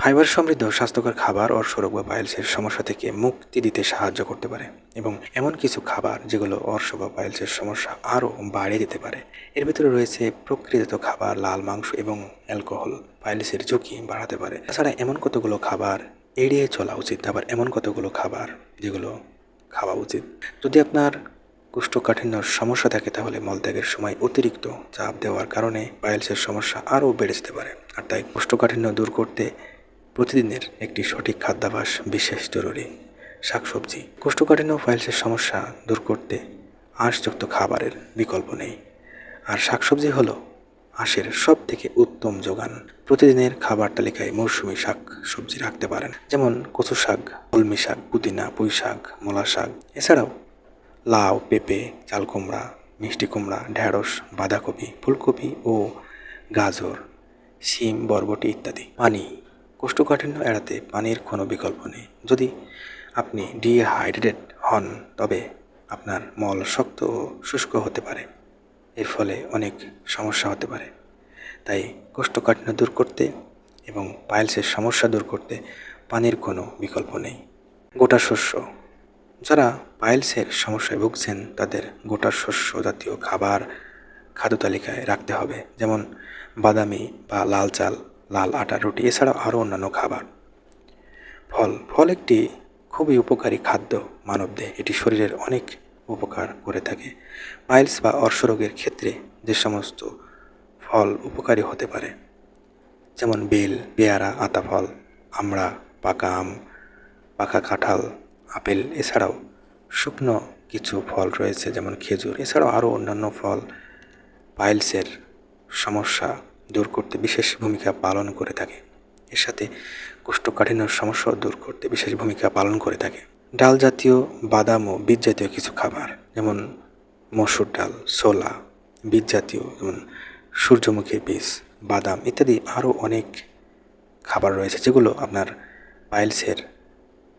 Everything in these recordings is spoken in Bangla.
ফাইবার সমৃদ্ধ স্বাস্থ্যকর খাবার, অর্শরোগ বা পাইলসের সমস্যা থেকে মুক্তি দিতে সাহায্য করতে পারে এবং এমন কিছু খাবার যেগুলো অর্শ বা পাইলসের সমস্যা আরও বাড়িয়ে দিতে পারে। এর ভিতরে রয়েছে প্রক্রিয়াজাত খাবার, লাল মাংস এবং অ্যালকোহল। পাইলসের ঝুঁকি বাড়াতে পারে। তাছাড়া এমন কতগুলো খাবার এড়িয়ে চলা উচিত, আবার এমন কতগুলো খাবার যেগুলো খাওয়া উচিত? যদি আপনার কোষ্ঠকাঠিন্যর সমস্যা থাকে, তাহলে মলত্যাগের সময় অতিরিক্ত চাপ দেওয়ার কারণে পাইলসের সমস্যা আরও বেড়ে যেতে পারে। আর তাই কোষ্ঠকাঠিন্য দূর করতে প্রতিদিনের একটি সঠিক খাদ্যাভাস বিশেষ জরুরি। শাকসবজি, কোষ্ঠকাঠিন্য ও পাইলসের সমস্যা দূর করতে আঁশযুক্ত খাবারের বিকল্প নেই। আর শাকসবজি হলো আঁশের সব থেকে উত্তম যোগান। প্রতিদিনের খাবার তালিকায় মৌসুমি শাক সবজি রাখতে পারেন, যেমন কচু শাক, কলমি শাক, পুদিনা, পুঁই শাক, মূলা শাক। এছাড়াও লাউ, পেঁপে, চাল কুমড়া, মিষ্টি কুমড়া, ঢ্যাঁড়স, বাঁধাকপি, ফুলকপি ও গাজর, শিম, বরবটি ইত্যাদি। পানি কোষ্ঠকাঠিন্য এড়াতে পানির কোনো বিকল্প নেই। যদি আপনি ডিহাইড্রেটেড হন, তবে আপনার মল শক্ত ও শুষ্ক হতে পারে। এর ফলে অনেক সমস্যা হতে পারে। তাই কোষ্ঠকাঠিন্য দূর করতে এবং পাইলসের সমস্যা দূর করতে পানির কোনো বিকল্প নেই। গোটা শস্য। যারা পাইলসের সমস্যায় ভুগছেন, তাদের গোটা শস্য জাতীয় খাবার খাদ্য তালিকায় রাখতে হবে। যেমন বাদামি বা লাল চাল। লাল আটা, রুটি, এছাড়াও আরও অন্যান্য খাবার। ফল ফল একটি খুবই উপকারী খাদ্য মানবদেহে। এটি শরীরের অনেক উপকার করে থাকে। পাইলস বা অর্শরোগের ক্ষেত্রে যে সমস্ত ফল উপকারী হতে পারে, যেমন বেল, পেয়ারা আতা ফল আমড়া, পাকা আম, পাকা কাঁঠাল, আপেল, এছাড়াও শুকনো কিছু ফল রয়েছে, যেমন খেজুর। এছাড়াও আরও অন্যান্য ফল পাইলসের সমস্যা দূর করতে বিশেষ ভূমিকা পালন করে থাকে। এর সাথে কোষ্ঠকাঠিন্যর সমস্যাও দূর করতে বিশেষ ভূমিকা পালন করে থাকে। ডাল জাতীয় বাদাম ও বীজ জাতীয় কিছু খাবার, যেমন মসুর ডাল, ছোলা, বীজ জাতীয়, যেমন সূর্যমুখীর বীজ, বাদাম ইত্যাদি আরও অনেক খাবার রয়েছে, যেগুলো আপনার পাইলসের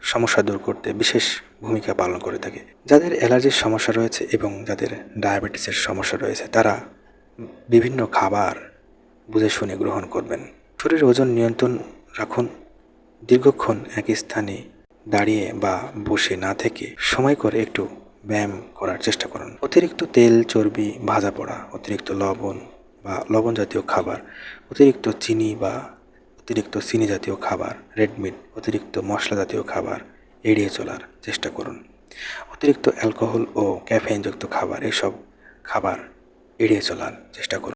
সমস্যা দূর করতে বিশেষ ভূমিকা পালন করে থাকে। যাদের অ্যালার্জির সমস্যা রয়েছে এবং যাদের ডায়াবেটিসের সমস্যা রয়েছে, তারা বিভিন্ন খাবার বুঝে শুনে গ্রহণ করবেন। শরীরের ওজন নিয়ন্ত্রণ রাখুন। দীর্ঘক্ষণ এক স্থানে দাঁড়িয়ে বা বসে না থেকে সময় করে একটু ব্যায়াম করার চেষ্টা করুন। অতিরিক্ত তেল, চর্বি, ভাজা পোড়া, অতিরিক্ত লবণ বা লবণ জাতীয় খাবার, অতিরিক্ত চিনি বা অতিরিক্ত চিনি জাতীয় খাবার রেড মিট অতিরিক্ত মশলা জাতীয় খাবার এড়িয়ে চলার চেষ্টা করুন। অতিরিক্ত অ্যালকোহল ও ক্যাফেইনযুক্ত খাবার, এসব খাবার এড়িয়ে চলার চেষ্টা করুন।